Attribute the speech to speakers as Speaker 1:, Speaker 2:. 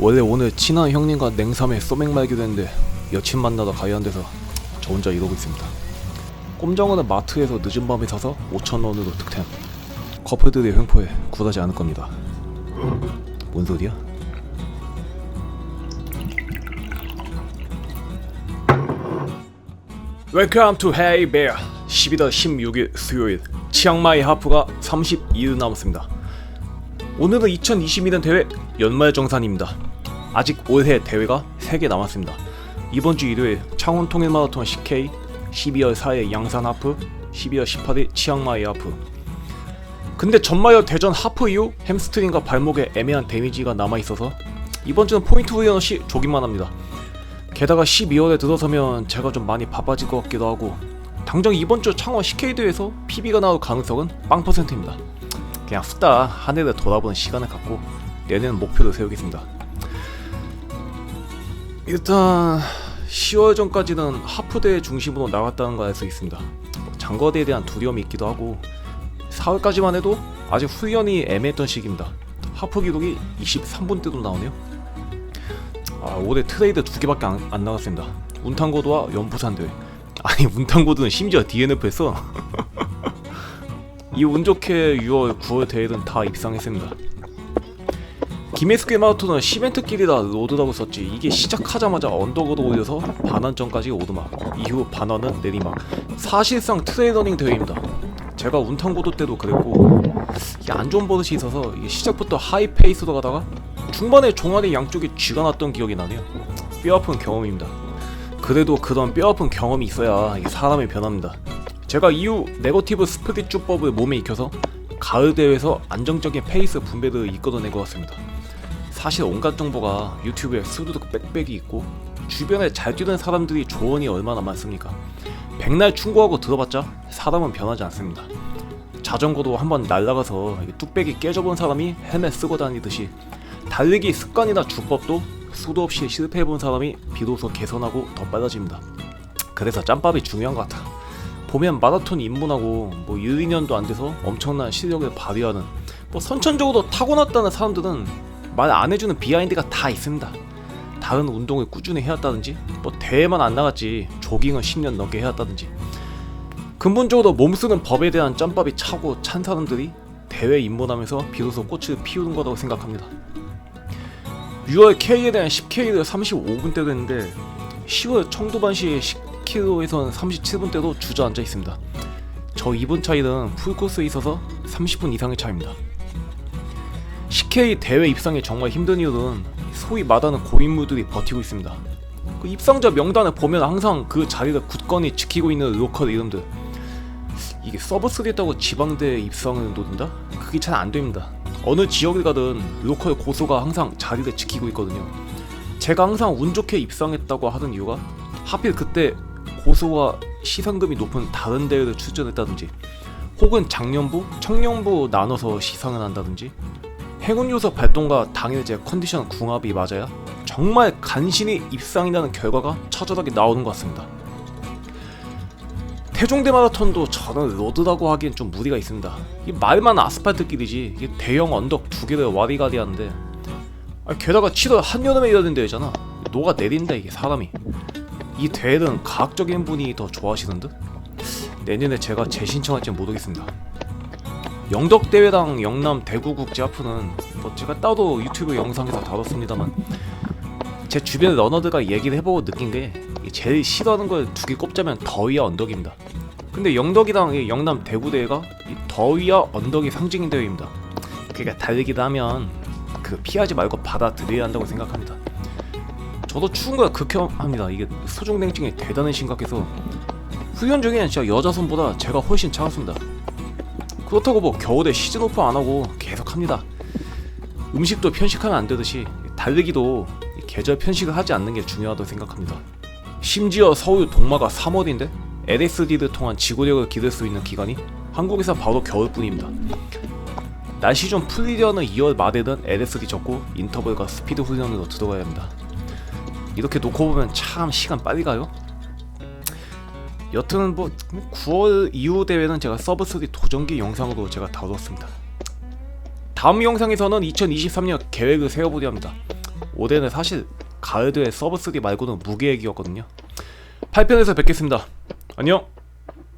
Speaker 1: 원래 오늘 친한 형님과 냉삼에 소맥 말기로 했는데 여친 만나다 가야 한대서 저 혼자 이러고 있습니다. 꼼장어는 마트에서 늦은 밤에 사서 5천원으로 득템. 커플들의 횡포에 굴하지 않을 겁니다. 뭔 소리야? Welcome to Hey Bear 12월 16일 수요일 치앙마이 하프가 32일 남았습니다. 오늘은 2022년 대회 연말 정산입니다. 아직 올해 대회가 3개 남았습니다. 이번 주 일요일 창원 통일 마라톤 10K, 12월 4일 양산 하프, 12월 18일 치앙마이 하프. 근데 전마여 대전 하프 이후 햄스트링과 발목에 애매한 데미지가 남아 있어서 이번 주는 포인트 후연 없이 조깅만 합니다. 게다가 12월에 들어서면 제가 좀 많이 바빠질 것 같기도 하고 당장 이번 주 창원 CK 대회에서 PB가 나올 가능성은 빵 퍼센트입니다. 그냥 후다 한 해를 돌아보는 시간을 갖고 내년 목표를 세우겠습니다. 일단 10월 전까지는 하프대회 중심으로 나갔다는 걸 알 수 있습니다. 뭐 장거리에 대한 두려움이 있기도 하고 4월까지만 해도 아직 훈련이 애매했던 시기입니다. 하프 기록이 23분대도 나오네요. 아 올해 트레이드 두 개밖에 안, 안 나갔습니다. 운탄고도와 연부산 대회. 아니 운탄고도는 심지어 DNF했어. 이운 좋게 6월, 9월 대회는 다 입상했습니다. 김해스케 마라톤은 시멘트길이라 로드라고 썼지. 이게 시작하자마자 언덕으로 올려서 반환점까지 오르막. 이후 반환은 내리막. 사실상 트레이러닝 대회입니다. 제가 운탄고도 때도 그랬고 이게 안 좋은 버릇이 있어서 시작부터 하이 페이스로 가다가 중반에 종아리 양쪽에 쥐가 났던 기억이 나네요. 뼈아픈 경험입니다. 그래도 그런 뼈아픈 경험이 있어야 사람이 변합니다. 제가 이후 네거티브 스프릿 주법을 몸에 익혀서 가을 대회에서 안정적인 페이스 분배를 이끌어낸 것 같습니다 사실 온갖 정보가 유튜브에 스르륵 빽빽이 있고 주변에 잘 뛰는 사람들이 조언이 얼마나 많습니까? 백날 충고하고 들어봤자 사람은 변하지 않습니다. 자전거도 한번 날아가서 이게 뚝배기 깨져본 사람이 헬멧 쓰고 다니듯이 달리기 습관이나 주법도 수도 없이 실패해본 사람이 비로소 개선하고 더 빨라집니다. 그래서 짬밥이 중요한 것 같아. 보면 마라톤 입문하고 뭐 1, 2년도 안 돼서 엄청난 실력을 발휘하는 뭐 선천적으로 타고났다는 사람들은 말 안 해주는 비하인드가 다 있습니다. 다른 운동을 꾸준히 해왔다든지 뭐 대회만 안 나갔지 조깅을 10년 넘게 해왔다든지 근본적으로 몸 쓰는 법에 대한 짬밥이 차고 찬 사람들이 대회 입문하면서 비로소 꽃을 피우는 거라고 생각합니다. 6월 K에 대한 10K를 35분대로 했는데 10월 청도반시의 10km에서는 37분대로 주저앉아 있습니다. 저 2분 차이는 풀코스에 있어서 30분 이상의 차이입니다. CK 대회 입상이 정말 힘든 이유는 소위 말하는 고인물들이 버티고 있습니다. 그 입상자 명단을 보면 항상 그 자리를 굳건히 지키고 있는 로컬 이름들. 이게 서브3 했다고 지방대 입상을 노린다? 그게 잘 안 됩니다. 어느 지역을 가든 로컬 고소가 항상 자리를 지키고 있거든요. 제가 항상 운 좋게 입상했다고 하는 이유가 하필 그때 고소가 시상금이 높은 다른 대회를 출전했다든지 혹은 작년부, 청년부 나눠서 시상을 한다든지 행운 요소 발동과 당일 제 컨디션 궁합이 맞아야 정말 간신히 입상이라는 결과가 처절하게 나오는 것 같습니다. 태종대 마라톤도 저는 로드라고 하기엔 좀 무리가 있습니다. 이 말만 아스팔트 길이지 이게 대형 언덕 두 개를 와리가리 하는데 아, 게다가 7월 한여름에 열린 대회잖아. 녹아 내린다 이게 사람이. 이 대회는 과학적인 분이 더 좋아하시는 듯? 내년에 제가 재신청할지 모르겠습니다. 영덕 대회랑 영남 대구국제 하프는 뭐 제가 따로 유튜브 영상에서 다뤘습니다만 제 주변 러너들과 얘기를 해보고 느낀 게 제일 싫어하는 걸 두 개 꼽자면 더위와 언덕입니다. 근데 영덕이랑 이 영남 대구 대회가 이 더위와 언덕이 상징인 대회입니다. 그러니까 달리기를 하면 그 피하지 말고 받아들여야 한다고 생각합니다. 저도 추운 걸 극혐합니다. 이게 수중냉증이 대단히 심각해서 훈련 중엔 진짜 여자 손보다 제가 훨씬 차갑습니다. 그렇다고 뭐 겨울에 시즌 오프 안 하고 계속 합니다. 음식도 편식하면 안 되듯이 달리기도 계절 편식을 하지 않는 게 중요하다고 생각합니다. 심지어 서울 동마가 3월인데 LSD를 통한 지구력을 기를 수 있는 기간이 한국에서 바로 겨울뿐입니다. 날씨 좀 풀리려는 2월 말에는 LSD 접고 인터벌과 스피드 훈련으로 들어가야 합니다. 이렇게 놓고 보면 참 시간 빨리 가요. 여튼 뭐 9월 이후 대회는 제가 서브3 도전기 영상으로 제가 다루었습니다. 다음 영상에서는 2023년 계획을 세워보려 합니다. 오대는 사실 가을드의 서브3 말고는 무계획이었거든요 8편에서 뵙겠습니다 안녕